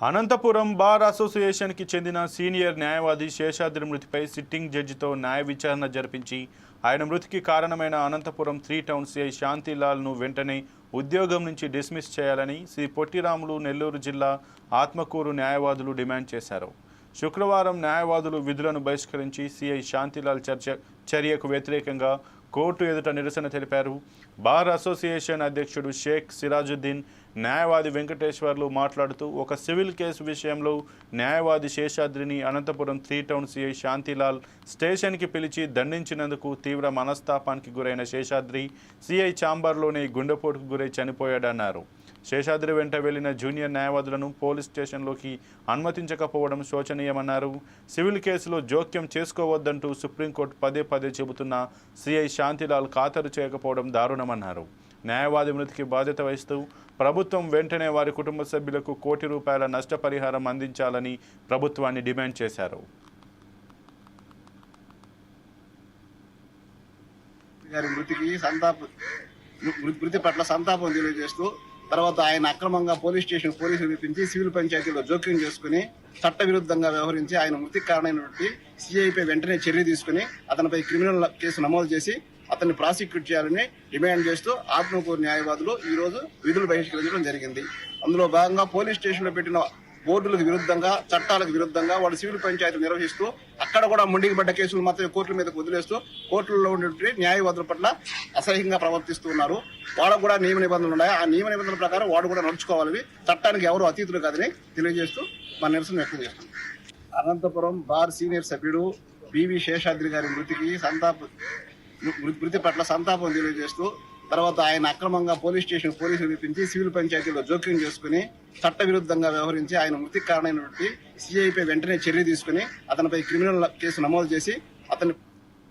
Anantapuram bar అసోసియేషన్కి చెందిన senior న్యాయవాది శేషాద్రి మృతిపై సిట్టింగ్ జడ్జితో న్యాయ విచారణ జరిపించి ఆయన మృతికి కారణమైన అనంతపురం త్రీ టౌన్ సిఐ శాంతిలాల్ను వెంటనే ఉద్యోగం నుంచి డిస్మిస్ చేయాలని శ్రీ పొట్టిరాములు నెల్లూరు జిల్లా ఆత్మకూరు న్యాయవాదులు డిమాండ్ చేశారు. శుక్రవారం న్యాయవాదులు విధులను బహిష్కరించి సిఐ శాంతిలాల్ చర్చ చర్యకు వ్యతిరేకంగా కోర్టు ఎదుట నిరసన తెలిపారు. బార్ అసోసియేషన్ అధ్యక్షుడు షేక్ సిరాజుద్దీన్ న్యాయవాది వెంకటేశ్వర్లు మాట్లాడుతూ ఒక సివిల్ కేసు విషయంలో న్యాయవాది Seshadrini Anantapuram three town CI Shantilal స్టేషన్కి పిలిచి దండించినందుకు తీవ్ర మనస్తాపానికి గురైన శేషాద్రి సిఐ ఛాంబర్లోనే గుండెపోటుకు గురై చనిపోయాడన్నారు. శేషాద్రి వెంట వెళ్ళిన జూనియర్ న్యాయవాదులను పోలీస్ స్టేషన్లోకి అనుమతించకపోవడం శోచనీయమన్నారు. సివిల్ కేసులో జోక్యం చేసుకోవద్దంటూ సుప్రీంకోర్టు పదే పదే చెబుతున్న సిఐ శాంతిలాల్ ఖాతరు చేయకపోవడం దారుణమన్నారు. న్యాయవాది మృతికి బాధ్యత వహిస్తూ ప్రభుత్వం వెంటనే వారి కుటుంబ సభ్యులకు కోటి రూపాయల నష్టపరిహారం అందించాలని ప్రభుత్వాన్ని డిమాండ్ చేశారు. గారి మృతికి సంతాప మృతి పట్ల సంతాపం తెలియజేస్తూ తర్వాత ఆయన అక్రమంగా పోలీస్ స్టేషన్ పోలీసులు పిలిపించి సివిల్ పంచాయతీలో జోక్యం చేసుకుని చట్ట విరుద్ధంగా వ్యవహరించి ఆయన మృతికి కారణమైనటువంటి సిఐపై వెంటనే చర్య తీసుకుని అతనిపై క్రిమినల్ కేసు నమోదు చేసి అతన్ని ప్రాసిక్యూట్ చేయాలని డిమాండ్ చేస్తూ ఆత్మకూరు న్యాయవాదులు ఈ రోజు విధులు బహిష్కరించడం జరిగింది. అందులో భాగంగా పోలీస్ స్టేషన్లో పెట్టిన బోర్డులకు విరుద్ధంగా చట్టాలకు విరుద్ధంగా వాళ్ళు సివిల్ పంచాయతీలు నిర్వహిస్తూ అక్కడ కూడా ముండికి పడ్డ కేసులు మాత్రమే కోర్టుల మీద వదిలేస్తూ కోర్టులలో ఉండే న్యాయవాదుల పట్ల అసహ్యంగా ప్రవర్తిస్తూ ఉన్నారు. వాళ్ళకు కూడా నియమ నిబంధనలు ఉన్నాయి? ఆ నియమ నిబంధనల ప్రకారం వాడు కూడా నడుచుకోవాలని చట్టానికి ఎవరు అతీతులు కాదని తెలియజేస్తూ మన నిరసన వ్యక్తం చేస్తున్నాం. అనంతపురం బార్ సీనియర్ సభ్యుడు బివి శేషాద్రి గారి మృతికి సంతాప మృతి పట్ల సంతాపం తెలియజేస్తూ తర్వాత ఆయన అక్రమంగా పోలీస్ స్టేషన్ పోలీసులు పిలిపించి సివిల్ పంచాయతీలో జోక్యం చేసుకుని చట్టవిరుద్ధంగా వ్యవహరించి ఆయన మృతికి కారణమైనటువంటి సిఐపై వెంటనే చర్య తీసుకుని అతనిపై క్రిమినల్ కేసు నమోదు చేసి అతని